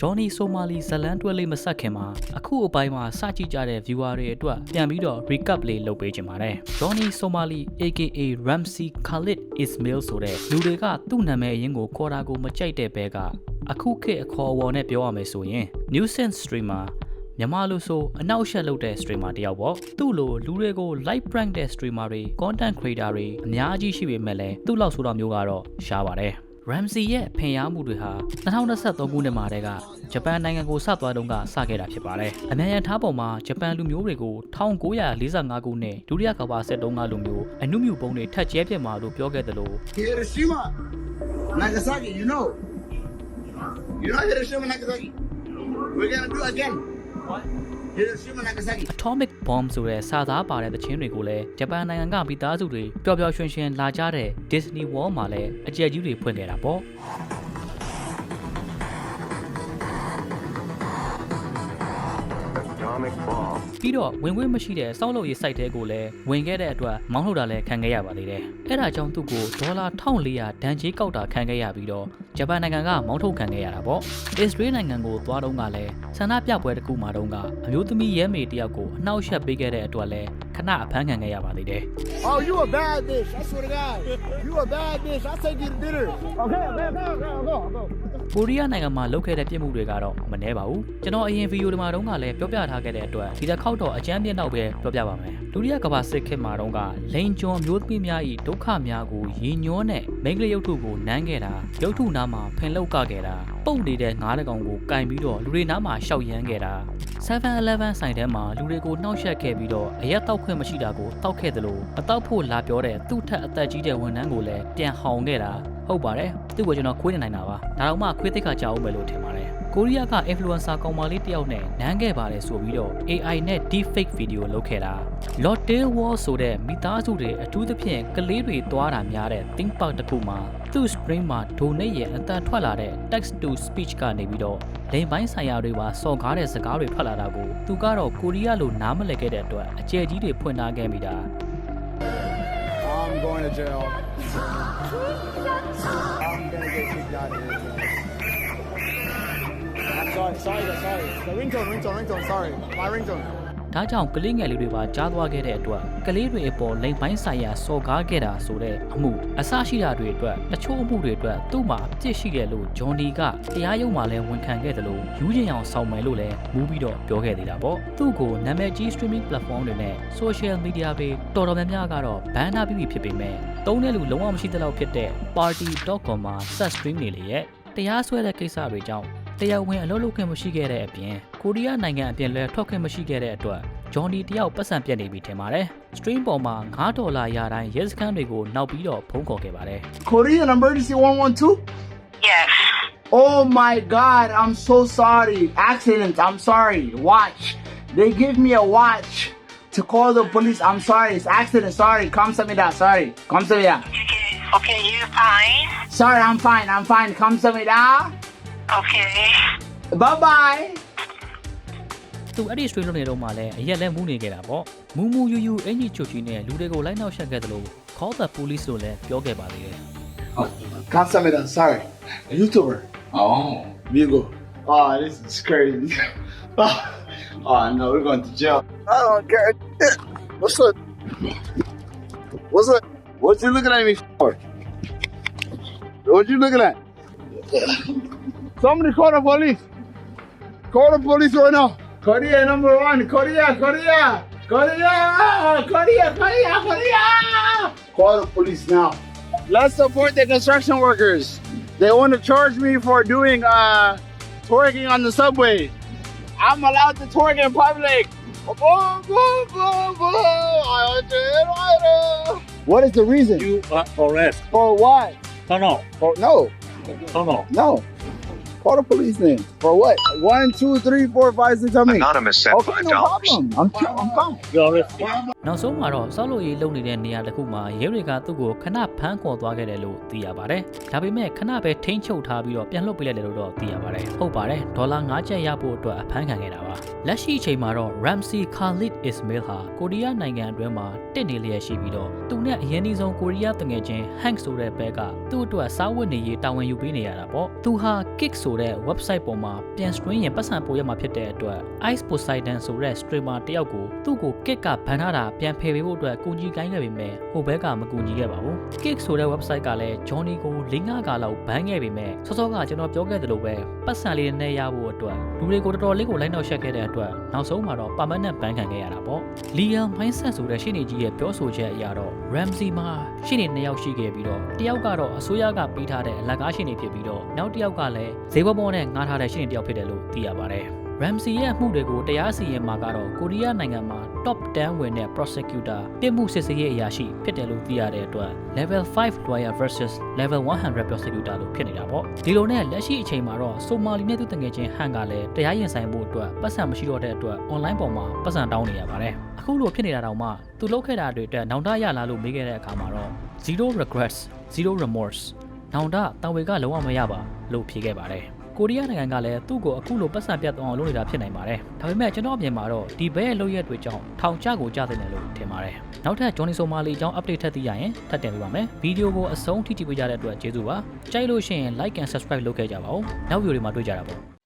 ဂျော်နီဆိုမာလီဇလန်တွဲလေးမဆက်ခင်မှာအခုအပိုင်းမှာစကြည့်ကြတဲ့ viewer တွေအတွက်ပြန်ပြီးတော့ recap လေးလုပ်ပေးချင်ပါတယ်ဂျော်နီဆိုမာလီ aka Ramsey Khalid Ismail ဆိုတဲ့လူတွေကသူ့နာမည်အရင်းကိုခေါ်တာကိုမကြိုက်တဲ့ဘဲကအခုခေတ်အခေါ်အဝေါ်နဲ့ပြောရမယ်ဆိုရင် nuisance streamer မြန်မာလူဆိုအနောက်ရှက်လုပ်တဲ့ streamer တယောက်ပေါ့သူ့လိုလူတွေကို live prank တဲ့ streamer တွေ content creator တွေအများကြီးရှိပေမဲ့လည်းသူ့လောက်ဆိုတော့မျိုးကတော့ရှားပါတယ် Ramsey ရဲ့ဖင်ရမှုတွေဟာ2023ခုနှစ်မှာတည်းကဂျပန်နိုင်ငံကိုစသွားတုန်းကစခဲ့တာဖြစ်ပါတယ်။အမြန်ရန်ထားပေါ်မှာဂျပန်လူမျိုးတွေကို1945ခုနှစ်ဒုတိယကမ္ဘာစစ်တုန်းကလူမျိုးအနုမြူပုံတွေထက်ကျဲပြစ်မှာလို့ပြောခဲ့တယ်လို့ Hiroshima, Nagasaki, you know. You know Hiroshima, Nagasaki. We're gonna do again. What? Hiroshima, Nagasaki. Atomic Bomb ဆိုတဲ့စာသားပါတဲ့သချင်းတွေကိုလည်းဂျပန်နိုင်ငံကမိသားစုတွေပျော်ပျော်ရွှင်ရွှင်လာကြတဲ့ Disney World မှာလည်းအကြက်ကြီးတွေဖွင့်ခဲ့တာပေါ့။ ပြီးတော့ဝင်ခွင့်မရှိတဲ့စောက်လုပ်ရေး site တဲကိုလည်းဝင်ခဲ့တဲ့အတွက်မောင်းထုတ်တာလည်းခံခဲ့ရပါသေးတယ်။အဲ့ဒါကြောင့်သူ့ကိုဒေါ်လာ1400ဒဏ်ကြေးကောက်တာခံခဲ့ရပြီးတော့ဂျပန်နိုင်ငံကမောင်းထုတ်ခံခဲ့ရတာပေါ့။အစ္စရေးနိုင်ငံကိုသွားတော့ကလည်းဆန္ဒပြပွဲတစ်ခုမှာတော့ကအမျိုးသမီးရဲမေတယောက်ကိုအနှောက်အယှက်ပေးခဲ့တဲ့အတွက်လည်းခဏအဖမ်းခံခဲ့ရပါသေးတယ် Oh, you a bad bitch. I swear to God. You a bad bitch. I'll take you to dinner. Okay, man, go, go, go, go. ။ ကိုရီးယားနိုင်ငံမှာလုပ်ခဲ့တဲ့ပြစ်မှုတွေကတော့မနှဲပါဘူး။ကျွန်တော်အရင်ဗီဒီယိုဒီမှာတုန်းကလည်းပြောပြထားခဲ့တဲ့အတွက်ဒီတစ်ခေါက်တော့အကြမ်းပြင်းတော့ပဲပြောပြပါမယ်။ဒုတိယကမ္ဘာစစ်ခေတ်မှာတုန်းကလိန်ကျွန်းမျိုးသမီးများ၏ဒုက္ခများကိုရည်ညွှန်းတဲ့မိန်းကလေးရုပ်ထုကိုနမ်းခဲ့တာရုပ်ထုနားမှာဖင်လောက်ကခဲ့တာပုတ်နေတဲ့ငါးတကောင်ကိုကင်ပြီးတော့လူတွေနားမှာရှောက်ရမ်းခဲ့တာ 7-Eleven ဆိုင်ထဲမှာလူတွေကိုနှောက်ယှက်ခဲ့ပြီးတော့အရက်တောက်ခွင့်မရှိတာကိုတောက်ခဲ့တယ်လို့မတောက်ဖို့လာပြောတဲ့သူ့ထက်အသက်ကြီးတဲ့ဝန်ထမ်းကိုလည်းပြန်ဟောင်ခဲ့တာဟုတ်ပါတယ်သူ့ကိုကျွန်တော်ခွေးနေနိုင်တာပါဒါတော့မှခွေးသိက္ခာကြောက်အောင်ပဲလို့ထင်ပါတယ် ကိုရီးယားက influencer ကောင်မလေးတယောက်နဲ့နမ်းခဲ့ပါတယ်ဆိုပြီးတော့ AI နဲ့ deepfake video လုပ်ခဲ့တာ Lotte Wall ဆိုတဲ့မိသားစုတွေအထူးသဖြင့်ကလေးတွေသွားတာများတဲ့ think park တစ်ခုမှာသူ့ screen မှာ donate ရဲ့အတန်ထွက်လာတဲ့ text to speech ကနေပြီးတော့လိမ်ပိုင်းဆိုင်ရာတွေပါစော်ကားတဲ့စကားတွေထွက်လာတာကိုသူကတော့ကိုရီးယားလိုနားမလည်ခဲ့တဲ့အတွက်အကျယ်ကြီးတွေဖွင့်ထားခဲ့မိတာ I'm going to jail. I'm gonna get kicked out of here. I'm sorry, sorry, sorry. The ringtone, ringtone, ringtone, sorry. My ringtone. ဒါကြောင့်ကလေးငယ်လေးတွေပါကြားသွားခဲ့တဲ့အတွက်ကလေးတွေအပေါ်လိမ်ပိုင်းဆိုင်ရာစော်ကားခဲ့တာဆိုတဲ့အမှုအဆရှိတာတွေအတွက်တချို့အမှုတွေအတွက်သူ့မှာအပြစ်ရှိတယ်လို့ဂျွန်ဒီကတရားရုံးမှာလည်းဝန်ခံခဲ့တယ်လို့ယူချင်အောင်ဆောင်မယ်လို့လည်းမူးပြီးတော့ပြောခဲ့သေးတာပေါ့သူ့ကိုနာမည်ကြီး streaming platform တွေနဲ့ social media တွေတော်တော်များများကတော့ ban ထားပြီးပြီဖြစ်ပေမဲ့တုံးတဲ့လူလုံးဝမရှိတဲ့လောက်ဖြစ်တဲ့ party.com မှာ set stream နေလေရဲ့တရားစွဲတဲ့ကိစ္စတွေကြောင့် တရားဝင်အလုပ်လုပ်ခွင့်မရှိခဲ့တဲ့အပြင်ကိုရီးယားနိုင်ငံအပြင်လဲထွက်ခွင့်မရှိခဲ့တဲ့အတွက်ဂျွန်ဒီတယောက်ပတ်စံပြတ်နေပြီထင်ပါတယ်။ stream ပေါ်မှာ9ဒေါ်လာရတိုင်းရဲစခန်းတွေကိုနောက်ပြီးတော့ဖုန်းခေါ်ခဲ့ပါတယ် Korean emergency 112? Yes. Oh my god, I'm so sorry. Accident, I'm sorry. Watch. They give me a watch to call the police. I'm sorry. It's accident. Sorry. Come to me that. Sorry. Come to me that. Okay, okay, you fine? Sorry, I'm fine. I'm fine. Come to me that. Okay. Bye bye. ။သူအဲ့ဒီ stream လုပ်နေတော့မှလည်းအရက်လဲမူးနေခဲ့တာပေါ့။မူးမူးယူယူအင်ကြီးချွတ်ကြီးနဲ့လူတွေကိုလိုက်နောက်ရှက်ခဲ့တယ်လို့ call the police လို့လည်းပြောခဲ့ပါသေးတယ် Come to me that. Sorry. A YouTuber. Oh. Vigo. Oh, this is crazy. Oh no, we're going to jail. I don't care. What's up? What's up? What you looking at me for? What you looking at? Somebody call the police. Call the police right now. Korea number one. Korea, Korea. Korea, Korea, Korea, Korea. Call the police now. Let's support the construction workers. They want to charge me for doing uh twerking on the subway. I'm allowed to twerk in public. What is the reason? You are arrest. For what? For no, Tunnel. no. Call the police then. For what? One, two, three, four, five, six, seven, eight. Anonymous sent Okay, five no dollars. problem. I'm I'm fine. You arrest. ။ နောက်ဆုံးမှာတော့စောက်လို့ရေးလုပ်နေတဲ့နေရာတစ်ခုမှာရဲတွေကသူ့ကိုခဏဖမ်းခေါ်သွားခဲ့တယ်လို့သိရပါတယ်။ဒါပေမဲ့ခဏပဲထိန်းချုပ်ထားပြီးတော့ပြန်လွှတ်ပေးလိုက်တယ်လို့တော့သိရပါတယ်။ဟုတ်ပါတယ်။ဒေါ်လာ9ကျပ်ရဖို့အတွက်အဖမ်းခံခဲ့တာပါ။လက်ရှိအချိန်မှာတော့ Ramsey Khalid Ismail ဟာကိုရီးယားနိုင်ငံအတွင်းမှာတက်နေလျက်ရှိပြီးတော့သူနဲ့အရင်အဆုံးကိုရီးယားတငယ်ချင်း Hank ဆိုတဲ့ဘက်ကသူ့အတွက်စားဝတ်နေရေးတာဝန်ယူပေးနေရတာပေါ့သူဟာ Kick ဆိုတဲ့ website ပေါ်မှာပြန် stream ရင်ပတ်စံပို့ရမှာဖြစ်တဲ့အတွက် Ice Poseidon ဆိုတဲ့ streamer တယောက်ကိုသူ့ကို Kick ကဘန်ထားတာပြန်ဖယ်ပေးဖို့အတွက်ကူညီကိုင်းခဲ့ပေမဲ့ဟိုဘက်ကမကူညီခဲ့ပါဘူး Kick ဆိုတဲ့ website ကလည်း Johnny ကို၄-၅ကာလောက်ဘန်ခဲ့ပေမဲ့စောစောကကျွန်တော်ပြောခဲ့သလိုပဲပတ်စံလေးနဲ့ရဖို့အတွက်လူတွေကိုတော်တော်လေးကိုလိုက်နောက်ဆက်ခဲ့တဲ့အတွက်နောက်ဆုံးမှာတော့ permanent ban ခံခဲ့ရတာပေါ့ Liam Mindset ဆိုတဲ့ရှင်းနေကြီးရဲ့ပြောဆိုချက်အရတော့ Ramsey မှာရှင်းနေနှစ်ယောက်ရှိခဲ့ပြီးတော့တယောက်ကတော့အစိုးရကပေးထားတဲ့အလကားရှင်းနေဖြစ်ပြီးတော့နောက်တစ်ယောက်ကလည်းဈေးဘောပေါ်နဲ့ငားထားတဲ့ရှင်းနေတစ်ယောက်ဖြစ်တယ်လို့သိရပါတယ် Ramsey ရဲ့အမှုတွေကိုတရားစီရင်မှာကတော့ကိုရီးယားနိုင်ငံမှာ top 10ဝင်တဲ့ prosecutor ပြစ်မှုစစ်ဆေးရေးအရာရှိဖြစ်တယ်လို့သိရတဲ့အတွက် level 5 lawyer versus level 100 prosecutor လို့ဖြစ်နေတာပေါ့ဒီလိုနဲ့လက်ရှိအချိန်မှာတော့ဆိုမာလီနဲ့သူတငယ်ချင်းဟန်ကလည်းတရားရင်ဆိုင်ဖို့အတွက်ပတ်စံမရှိတော့တဲ့အတွက် online ပေါ်မှာပတ်စံတောင်းနေရပါတယ်အခုလိုဖြစ်နေတာတောင်မှသူလုပ်ခဲ့တာတွေအတွက်နောင်တရလာလို့မေးခဲ့တဲ့အခါမှာတော့ zero regrets zero remorse နောင်တတာဝေကလုံးဝမရပါလို့ဖြေခဲ့ပါတယ် ကိုရီးယားနိုင်ငံကလည်းသူ့ကိုအခုလိုပတ်စံပြတ်သွားအောင်လုပ်နေတာဖြစ်နိုင်ပါတယ်။ဒါပေမဲ့ကျွန်တော်အမြင်မှာတော့ဒီဘဲရဲ့လုပ်ရက်တွေကြောင့်ထောင်ချကိုကြားသိတယ်လို့ထင်ပါတယ်။နောက်ထပ် Johnny Somali အကြောင်း update ထပ်သိရရင်ထပ်တင်ပေးပါမယ်။ဗီဒီယိုကိုအဆုံးထိကြည့်ပေးကြတဲ့အတွက်ကျေးဇူးပါ။ကြိုက်လို့ရှိရင် like and subscribe လုပ်ခဲ့ကြပါဦး။နောက်ဗီဒီယိုတွေမှာတွေ့ကြတာပေါ့။